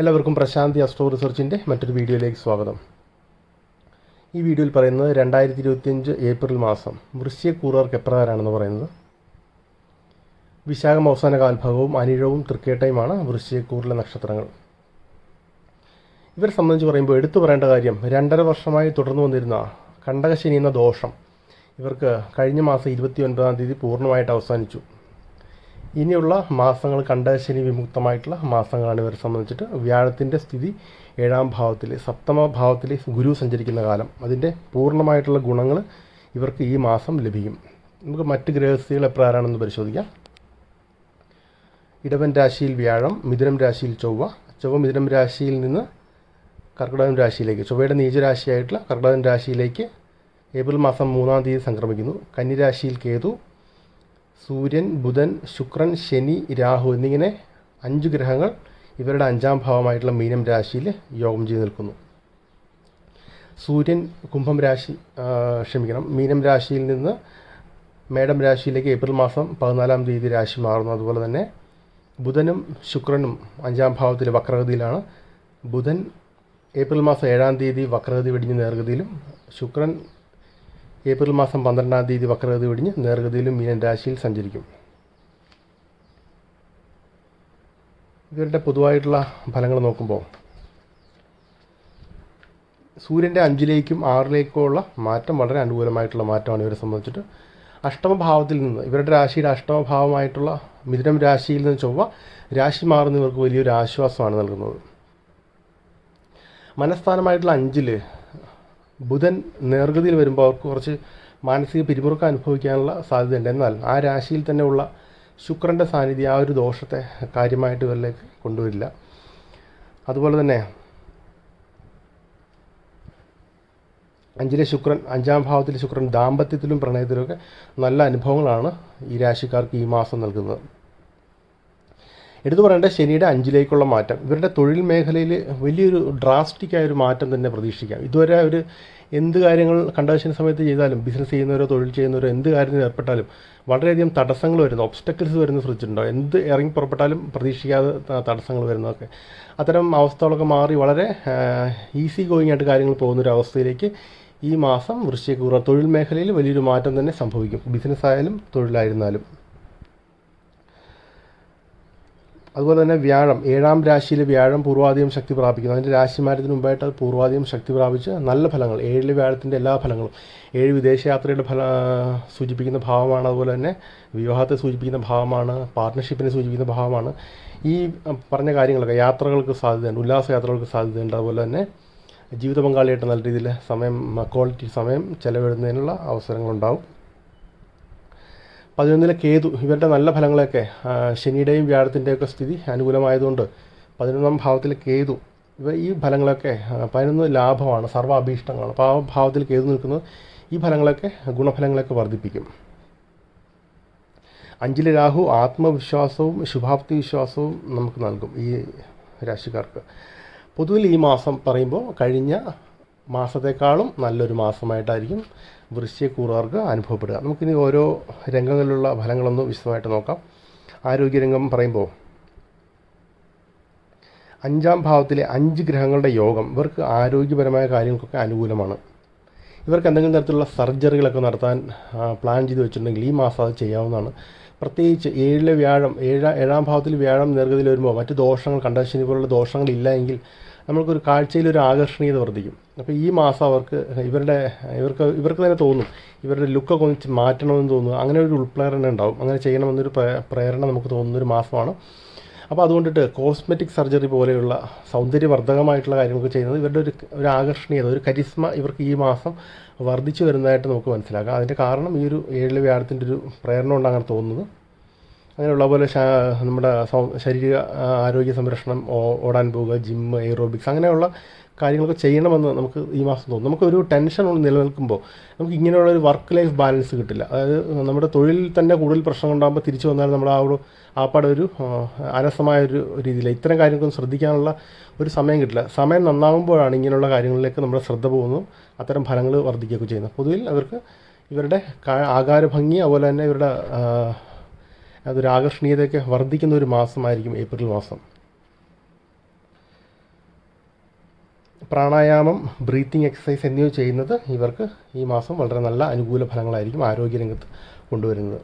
എല്ലാവർക്കും പ്രശാന്തി അസ്ട്രോ റിസർച്ചിന്റെ മറ്റൊരു വീഡിയോയിലേക്ക് സ്വാഗതം. ഈ വീഡിയോയിൽ പറയുന്നത് രണ്ടായിരത്തി ഇരുപത്തിയഞ്ച് ഏപ്രിൽ മാസം വൃശ്യക്കൂറുകാർക്ക് എപ്രകാരമാണെന്ന് പറയുന്നത്? വിശാഖം അവസാന കാൽഭാഗവും അനിഴവും തൃക്കേട്ടയുമാണ് വൃശ്യക്കൂറിലെ നക്ഷത്രങ്ങൾ. ഇവരെ സംബന്ധിച്ച് പറയുമ്പോൾ എടുത്തു പറയേണ്ട കാര്യം രണ്ടര വർഷമായി തുടർന്നു വന്നിരുന്ന കണ്ടകശനി എന്ന ദോഷം ഇവർക്ക് കഴിഞ്ഞ മാസം ഇരുപത്തി ഒൻപതാം തീയതി പൂർണമായിട്ട് അവസാനിച്ചു. ഇനിയുള്ള മാസങ്ങൾ കണ്ടശനി വിമുക്തമായിട്ടുള്ള മാസങ്ങളാണ് ഇവരെ സംബന്ധിച്ചിട്ട് വ്യാഴത്തിന്റെ സ്ഥിതി ഏഴാം ഭാവത്തിൽ സപ്തമ ഭാവത്തിൽ ഗുരു സഞ്ചരിക്കുന്ന കാലം. അതിന്റെ പൂർണമായിട്ടുള്ള ഗുണങ്ങൾ ഇവർക്ക് ഈ മാസം ലഭിക്കും. നമുക്ക് മറ്റ് ഗ്രഹസ്ഥികൾ എപ്രകാരമാണെന്ന് പരിശോധിക്കാം. ഇടവൻ രാശിയിൽ വ്യാഴം മിഥുനം രാശിയിൽ ചൊവ്വ ചൊവ്വ മിഥുനം രാശിയിൽ നിന്ന് കർക്കിടകൻ രാശിയിലേക്ക് ചൊവ്വയുടെ നീചരാശിയായിട്ടുള്ള കർക്കിടകൻ രാശിയിലേക്ക് ഏപ്രിൽ മാസം മൂന്നാം തീയതി സംക്രമിക്കുന്നു. കന്നിരാശിയിൽ കേതു സൂര്യൻ ബുധൻ ശുക്രൻ ശനി രാഹു എന്നിങ്ങനെ അഞ്ച് ഗ്രഹങ്ങൾ ഇവരുടെ അഞ്ചാം ഭാവമായിട്ടുള്ള മീനം രാശിയിൽ യോഗം ചെയ്ത് നിൽക്കുന്നു. സൂര്യൻ കുംഭം രാശി ക്ഷമിക്കണം മീനം രാശിയിൽ നിന്ന് മേടം രാശിയിലേക്ക് ഏപ്രിൽ മാസം പതിനാലാം തീയതി രാശി മാറുന്നു. അതുപോലെ തന്നെ ബുധനും ശുക്രനും അഞ്ചാം ഭാവത്തിൽ വക്രഗതിയിലാണ്. ബുധൻ ഏപ്രിൽ മാസം ഏഴാം തീയതി വക്രഗതി വെടിഞ്ഞ് നേർഗതിയിലും ശുക്രൻ ഏപ്രിൽ മാസം പന്ത്രണ്ടാം തീയതി വക്രഗതി വെടിഞ്ഞ് നേർഗതിയിലും മീനൻ രാശിയിൽ സഞ്ചരിക്കും. ഇവരുടെ പൊതുവായിട്ടുള്ള ഫലങ്ങൾ നോക്കുമ്പോൾ സൂര്യന്റെ അഞ്ചിലേക്കും ആറിലേക്കുമുള്ള മാറ്റം വളരെ അനുകൂലമായിട്ടുള്ള മാറ്റമാണ് ഇവരെ സംബന്ധിച്ചിട്ട്. അഷ്ടമഭാവത്തിൽ നിന്ന് ഇവരുടെ രാശിയുടെ അഷ്ടമഭാവമായിട്ടുള്ള മിഥുനം രാശിയിൽ നിന്ന് ചൊവ്വ രാശി മാറുന്നവർക്ക് വലിയൊരു ആശ്വാസമാണ് നൽകുന്നത്. മനസ്ഥാനമായിട്ടുള്ള അഞ്ചിൽ ബുധൻ നേർഗതിയിൽ വരുമ്പോൾ അവർക്ക് കുറച്ച് മാനസിക പിരിമുറുക്കം അനുഭവിക്കാനുള്ള സാധ്യതയുണ്ട്. എന്നാൽ ആ രാശിയിൽ തന്നെ ഉള്ള ശുക്രന്റെ സാന്നിധ്യം ആ ഒരു ദോഷത്തെ കാര്യമായിട്ട് ഇവരിലേക്ക് കൊണ്ടുവരില്ല. അതുപോലെ തന്നെ അഞ്ചിലെ ശുക്രൻ അഞ്ചാം ഭാവത്തിലെ ശുക്രൻ ദാമ്പത്യത്തിലും പ്രണയത്തിലുമൊക്കെ നല്ല അനുഭവങ്ങളാണ് ഈ രാശിക്കാർക്ക് ഈ മാസം നൽകുന്നത്. എടുത്തു പറയേണ്ട ശനിയുടെ അഞ്ചിലേക്കുള്ള മാറ്റം. ഇവരുടെ തൊഴിൽ മേഖലയിൽ വലിയൊരു ഡ്രാസ്റ്റിക്കായ ഒരു മാറ്റം തന്നെ പ്രതീക്ഷിക്കാം. ഇതുവരെ ഒരു എന്ത് കാര്യങ്ങൾ കണ്ടവശന സമയത്ത് ചെയ്താലും ബിസിനസ് ചെയ്യുന്നവരോ തൊഴിൽ ചെയ്യുന്നവരോ എന്ത് കാര്യത്തിൽ ഏർപ്പെട്ടാലും വളരെയധികം തടസ്സങ്ങൾ വരുന്നു. ഒബ്സ്റ്റക്കിൾസ് വരുന്ന ശ്രദ്ധിച്ചിട്ടുണ്ടോ എന്ത് ഇറങ്ങി പുറപ്പെട്ടാലും പ്രതീക്ഷിക്കാതെ തടസ്സങ്ങൾ വരുന്നതൊക്കെ. അത്തരം അവസ്ഥകളൊക്കെ മാറി വളരെ ഈസി ഗോയിങ് ആയിട്ട് കാര്യങ്ങൾ പോകുന്ന ഒരു അവസ്ഥയിലേക്ക് ഈ മാസം വൃശ്ചികൂറ തൊഴിൽ മേഖലയിൽ വലിയൊരു മാറ്റം തന്നെ സംഭവിക്കും. ബിസിനസ് ആയാലും തൊഴിലായിരുന്നാലും. അതുപോലെ തന്നെ വ്യാഴം ഏഴാം രാശിയിൽ വ്യാഴം പൂർവാധികം ശക്തി പ്രാപിക്കുന്നു. അതിന്റെ രാശിമാരത്തിന് മുമ്പായിട്ട് അത് പൂർവാധികം ശക്തി പ്രാപിച്ച് നല്ല ഫലങ്ങൾ ഏഴിലെ വ്യാഴത്തിന്റെ എല്ലാ ഫലങ്ങളും ഏഴ് വിദേശയാത്രയുടെ ഫല സൂചിപ്പിക്കുന്ന ഭാവമാണ്. അതുപോലെ തന്നെ വിവാഹത്തെ സൂചിപ്പിക്കുന്ന ഭാവമാണ് പാർട്ട്ണർഷിപ്പിനെ സൂചിപ്പിക്കുന്ന ഭാവമാണ്. ഈ പറഞ്ഞ കാര്യങ്ങളൊക്കെ യാത്രകൾക്ക് സാധ്യതയുണ്ട് ഉല്ലാസ യാത്രകൾക്ക് സാധ്യതയുണ്ട്. അതുപോലെ തന്നെ ജീവിത പങ്കാളിയായിട്ട് നല്ല രീതിയിൽ സമയം ക്വാളിറ്റി സമയം ചെലവിടുന്നതിനുള്ള അവസരങ്ങളുണ്ടാവും. പതിനൊന്നിലെ കേതു ഇവരുടെ നല്ല ഫലങ്ങളൊക്കെ ശനിയുടെയും വ്യാഴത്തിന്റെയൊക്കെ സ്ഥിതി അനുകൂലമായതുകൊണ്ട് പതിനൊന്നാം ഭാവത്തിലെ കേതു ഇവ ഈ ഫലങ്ങളൊക്കെ പതിനൊന്ന് ലാഭമാണ് സർവ അഭീഷ്ടങ്ങളാണ് അപ്പോൾ ആ ഭാവത്തിൽ കേതു നിൽക്കുന്നത് ഈ ഫലങ്ങളൊക്കെ ഗുണഫലങ്ങളൊക്കെ വർദ്ധിപ്പിക്കും. അഞ്ചിലെ രാഹു ആത്മവിശ്വാസവും ശുഭാപ്തി വിശ്വാസവും നമുക്ക് നൽകും ഈ രാശിക്കാർക്ക്. പൊതുവിൽ ഈ മാസം പറയുമ്പോൾ കഴിഞ്ഞ മാസത്തെക്കാളും നല്ലൊരു മാസമായിട്ടായിരിക്കും വൃശ്ചികൂറുകാർക്ക് അനുഭവപ്പെടുക. നമുക്കിനി ഓരോ രംഗങ്ങളിലുള്ള ഫലങ്ങളൊന്ന് വിശദമായിട്ട് നോക്കാം. ആരോഗ്യരംഗം പറയുമ്പോൾ അഞ്ചാം ഭാവത്തിലെ അഞ്ച് ഗ്രഹങ്ങളുടെ യോഗം ഇവർക്ക് ആരോഗ്യപരമായ കാര്യങ്ങൾക്കൊക്കെ അനുകൂലമാണ്. ഇവർക്ക് എന്തെങ്കിലും തരത്തിലുള്ള സർജറികളൊക്കെ നടത്താൻ പ്ലാൻ ചെയ്ത് വെച്ചിട്ടുണ്ടെങ്കിൽ ഈ മാസം അത് ചെയ്യാവുന്നതാണ്. പ്രത്യേകിച്ച് ഏഴിലെ വ്യാഴം ഏഴാം ഏഴാം ഭാവത്തിൽ വ്യാഴം നേർഗതിയിൽ വരുമ്പോൾ മറ്റ് ദോഷങ്ങൾ കണ്ടശനി പോലുള്ള ദോഷങ്ങളില്ല എങ്കിൽ നമ്മൾക്കൊരു കാഴ്ചയിൽ ഒരു ആകർഷണീയത വർദ്ധിക്കും. അപ്പോൾ ഈ മാസം അവർക്ക് ഇവരുടെ ഇവർക്ക് ഇവർക്ക് തന്നെ തോന്നും. ഇവരുടെ ലുക്കൊക്കെ ഒന്ന് മാറ്റണമെന്ന് തോന്നുന്നു. അങ്ങനെ ഒരു ഉൾപ്രേരണ ഉണ്ടാവും. അങ്ങനെ ചെയ്യണമെന്നൊരു പ്രേ- പ്രേരണ നമുക്ക് തോന്നുന്ന ഒരു മാസമാണ്. അപ്പോൾ അതുകൊണ്ടിട്ട് കോസ്മെറ്റിക് സർജറി പോലെയുള്ള സൗന്ദര്യവർദ്ധകമായിട്ടുള്ള കാര്യങ്ങളൊക്കെ ചെയ്യുന്നത് ഇവരുടെ ഒരു ഒരു ആകർഷണീയത ഒരു കരിസ്മ ഇവർക്ക് ഈ മാസം വർദ്ധിച്ചു വരുന്നതായിട്ട് നമുക്ക് മനസ്സിലാക്കാം. അതിന്റെ കാരണം ഈ ഒരു ഏഴിലെ വ്യാഴത്തിന്റെ ഒരു പ്രേരണ കൊണ്ട് അങ്ങനെ തോന്നുന്നത്. അങ്ങനെയുള്ള പോലെ നമ്മുടെ ശരീര ആരോഗ്യ സംരക്ഷണം ഓടാൻ പോവുക ജിമ്മ് എയ്റോബിക്സ് അങ്ങനെയുള്ള കാര്യങ്ങളൊക്കെ ചെയ്യണമെന്ന് നമുക്ക് ഈ മാസം തോന്നും. നമുക്കൊരു ടെൻഷൻ നിലനിൽക്കുമ്പോൾ നമുക്ക് ഇങ്ങനെയുള്ള ഒരു വർക്ക് ലൈഫ് ബാലൻസ് കിട്ടില്ല. അതായത് നമ്മുടെ തൊഴിലിൽ തന്നെ കൂടുതൽ പ്രശ്നം ഉണ്ടാകുമ്പോൾ തിരിച്ചു വന്നാൽ നമ്മൾ ആ ഒരു ആപ്പാടെ ഒരു അലസമായ ഒരു രീതിയിൽ ഇത്തരം കാര്യങ്ങൾക്കൊന്നും ശ്രദ്ധിക്കാനുള്ള ഒരു സമയം കിട്ടില്ല. സമയം നന്നാകുമ്പോഴാണ് ഇങ്ങനെയുള്ള കാര്യങ്ങളിലേക്ക് നമ്മുടെ ശ്രദ്ധ പോകുന്നു അത്തരം ഫലങ്ങൾ വർദ്ധിക്കുകയൊക്കെ ചെയ്യുന്നത്. പൊതുവിൽ അവർക്ക് ഇവരുടെ ആകാരഭംഗി ആകാര ഭംഗി അതുപോലെ തന്നെ ഇവരുടെ അതൊരു ആകർഷണീയതയൊക്കെ വർദ്ധിക്കുന്ന ഒരു മാസമായിരിക്കും ഏപ്രിൽ മാസം. പ്രാണായാമം ബ്രീത്തിങ് എക്സസൈസ് എന്നിവ ചെയ്യുന്നത് ഇവർക്ക് ഈ മാസം വളരെ നല്ല അനുകൂല ഫലങ്ങളായിരിക്കും ആരോഗ്യരംഗത്ത് കൊണ്ടുവരുന്നത്.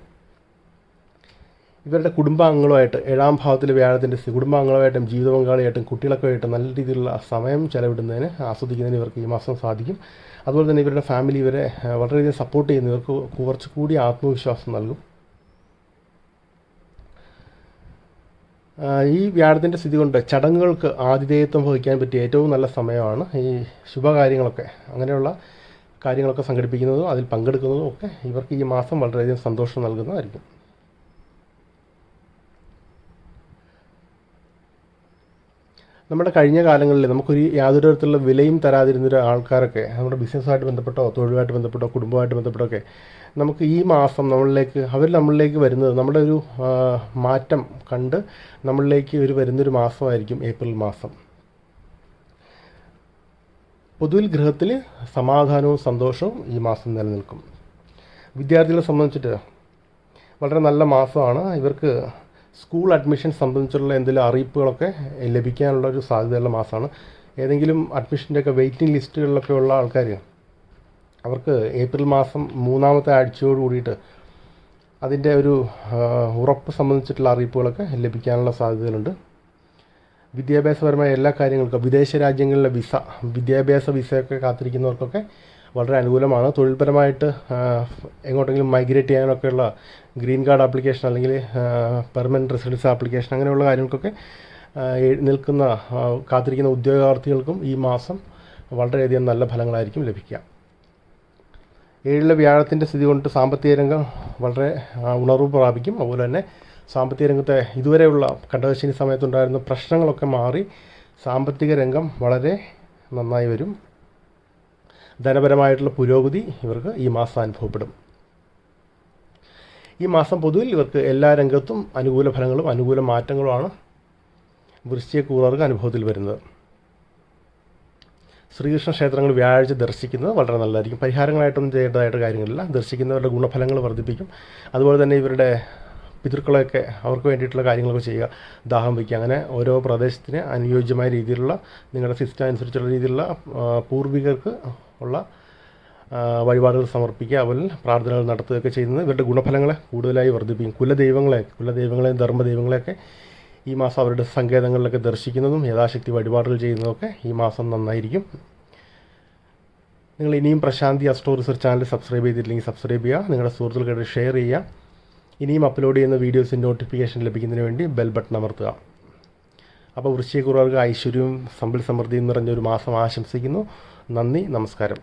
ഇവരുടെ കുടുംബാംഗങ്ങളുമായിട്ട് ഏഴാം ഭാവത്തിലെ വ്യാഴത്തിന്റെ കുടുംബാംഗങ്ങളുമായിട്ടും ജീവിത പങ്കാളിയായിട്ടും കുട്ടികളൊക്കെ ആയിട്ട് നല്ല രീതിയിലുള്ള സമയം ചെലവിടുന്നതിന് ആസ്വദിക്കുന്നതിന് ഇവർക്ക് ഈ മാസം സാധിക്കും. അതുപോലെ തന്നെ ഇവരുടെ ഫാമിലി ഇവരെ വളരെയധികം സപ്പോർട്ട് ചെയ്യുന്ന ഇവർക്ക് കുറച്ചുകൂടി ആത്മവിശ്വാസം നൽകും. ഈ വ്യാഴത്തിന്റെ സ്ഥിതി കൊണ്ട് ചടങ്ങുകൾക്ക് ആതിഥേയത്വം വഹിക്കാൻ പറ്റിയ ഏറ്റവും നല്ല സമയമാണ് ഈ ശുഭകാര്യങ്ങളൊക്കെ. അങ്ങനെയുള്ള കാര്യങ്ങളൊക്കെ സംഘടിപ്പിക്കുന്നതും അതിൽ പങ്കെടുക്കുന്നതും ഒക്കെ ഇവർക്ക് ഈ മാസം വളരെയധികം സന്തോഷം നൽകുന്നതായിരിക്കും. നമ്മുടെ കഴിഞ്ഞ കാലങ്ങളിൽ നമുക്കൊരു യാതൊരു തരത്തിലുള്ള വിലയും തരാതിരുന്നൊരു ആൾക്കാരൊക്കെ നമ്മുടെ ബിസിനസ്സുമായിട്ട് ബന്ധപ്പെട്ടോ തൊഴിലുമായിട്ട് ബന്ധപ്പെട്ടോ കുടുംബമായിട്ട് ബന്ധപ്പെട്ടോ ഒക്കെ നമുക്ക് ഈ മാസം നമ്മളിലേക്ക് അവർ നമ്മളിലേക്ക് വരുന്നത് നമ്മുടെ ഒരു മാറ്റം കണ്ട് നമ്മളിലേക്ക് ഒരു വരുന്നൊരു മാസമായിരിക്കും ഏപ്രിൽ മാസം. പൊതുവിൽ ഗൃഹത്തിൽ സമാധാനവും സന്തോഷവും ഈ മാസം നിലനിൽക്കും. വിദ്യാർത്ഥികളെ സംബന്ധിച്ചിട്ട് വളരെ നല്ല മാസമാണ്. ഇവർക്ക് സ്കൂൾ അഡ്മിഷൻ സംബന്ധിച്ചുള്ള എന്തെങ്കിലും അറിയിപ്പുകളൊക്കെ ലഭിക്കാനുള്ള ഒരു സാധ്യതയുള്ള മാസമാണ്. ഏതെങ്കിലും അഡ്മിഷന്റെ ഒക്കെ വെയിറ്റിംഗ് ലിസ്റ്റുകളിലൊക്കെ ഉള്ള ആൾക്കാർ അവർക്ക് ഏപ്രിൽ മാസം മൂന്നാമത്തെ ആഴ്ചയോട് കൂടിയിട്ട് അതിന്റെ ഒരു ഉറപ്പ് സംബന്ധിച്ചിട്ടുള്ള അറിയിപ്പുകളൊക്കെ ലഭിക്കാനുള്ള സാധ്യതകളുണ്ട്. വിദ്യാഭ്യാസപരമായ എല്ലാ കാര്യങ്ങൾക്കും വിദേശ രാജ്യങ്ങളിലെ വിസ വിദ്യാഭ്യാസ വിസയൊക്കെ കാത്തിരിക്കുന്നവർക്കൊക്കെ വളരെ അനുകൂലമാണ്. തൊഴിൽപരമായിട്ട് എങ്ങോട്ടെങ്കിലും മൈഗ്രേറ്റ് ചെയ്യാനൊക്കെയുള്ള ഗ്രീൻ കാർഡ് ആപ്ലിക്കേഷൻ അല്ലെങ്കിൽ പെർമനന്റ് റെസിഡൻസ് ആപ്ലിക്കേഷൻ അങ്ങനെയുള്ള കാര്യങ്ങൾക്കൊക്കെ നിൽക്കുന്ന കാത്തിരിക്കുന്ന ഉദ്യോഗാർത്ഥികൾക്കും ഈ മാസം വളരെയധികം നല്ല ഫലങ്ങളായിരിക്കും ലഭിക്കുക. ഏഴിലെ വ്യാഴത്തിന്റെ സ്ഥിതി കൊണ്ട് സാമ്പത്തിക രംഗം വളരെ ഉണർവ് പ്രാപിക്കും. അതുപോലെ തന്നെ സാമ്പത്തിക രംഗത്തെ ഇതുവരെയുള്ള കണ്ടകശിനി സമയത്തുണ്ടായിരുന്ന പ്രശ്നങ്ങളൊക്കെ മാറി സാമ്പത്തിക രംഗം വളരെ നന്നായി വരും. ധനപരമായിട്ടുള്ള പുരോഗതി ഇവർക്ക് ഈ മാസം അനുഭവപ്പെടും. ഈ മാസം പൊതുവിൽ ഇവർക്ക് എല്ലാ രംഗത്തും അനുകൂല ഫലങ്ങളും അനുകൂല മാറ്റങ്ങളുമാണ് വൃശ്ചിക കൂറുകാർക്ക് അനുഭവത്തിൽ വരുന്നത്. ശ്രീകൃഷ്ണ ക്ഷേത്രങ്ങൾ വ്യാഴാഴ്ച ദർശിക്കുന്നത് വളരെ നല്ലതായിരിക്കും. പരിഹാരങ്ങളായിട്ടൊന്നും ചെയ്യേണ്ടതായിട്ട് കാര്യങ്ങളില്ല. ദർശിക്കുന്നവരുടെ ഗുണഫലങ്ങൾ വർദ്ധിപ്പിക്കും. അതുപോലെ തന്നെ ഇവരുടെ പിതൃക്കളെയൊക്കെ അവർക്ക് വേണ്ടിയിട്ടുള്ള കാര്യങ്ങളൊക്കെ ചെയ്യുക. ദാഹം വയ്ക്കുക. അങ്ങനെ ഓരോ പ്രദേശത്തിന് അനുയോജ്യമായ രീതിയിലുള്ള നിങ്ങളുടെ സിസ്റ്റം അനുസരിച്ചുള്ള രീതിയിലുള്ള പൂർവികർക്ക് ഉള്ള വഴിപാടുകൾ സമർപ്പിക്കുക അതുപോലെ പ്രാർത്ഥനകൾ നടത്തുകയൊക്കെ ചെയ്യുന്നത് ഇവരുടെ ഗുണഫലങ്ങളെ കൂടുതലായി വർദ്ധിപ്പിക്കും. കുലദൈവങ്ങളെ കുലദൈവങ്ങളെയും ധർമ്മദൈവങ്ങളെയൊക്കെ ഈ മാസം അവരുടെ സങ്കേതങ്ങളിലൊക്കെ ദർശിക്കുന്നതും യഥാശക്തി വഴിപാടുകൾ ചെയ്യുന്നതൊക്കെ ഈ മാസം നന്നായിരിക്കും. നിങ്ങൾ ഇനിയും Prashanti astro research channel subscribe ചെയ്തിട്ടില്ലെങ്കിൽ സബ്സ്ക്രൈബ് ചെയ്യുക. നിങ്ങളുടെ സുഹൃത്തുക്കൾക്ക് ഷെയർ ചെയ്യുക. ഇനിയും അപ്ലോഡ് ചെയ്യുന്ന വീഡിയോസിന്റെ നോട്ടിഫിക്കേഷൻ ലഭിക്കുന്നതിന് വേണ്ടി ബെൽ ബട്ടൺ അമർത്തുക. അപ്പോൾ വൃശ്ചികക്കുറവർക്ക് ഐശ്വര്യവും സമ്പൽ സമൃദ്ധിയും നിറഞ്ഞ ഒരു മാസം ആശംസിക്കുന്നു. നന്ദി നമസ്കാരം.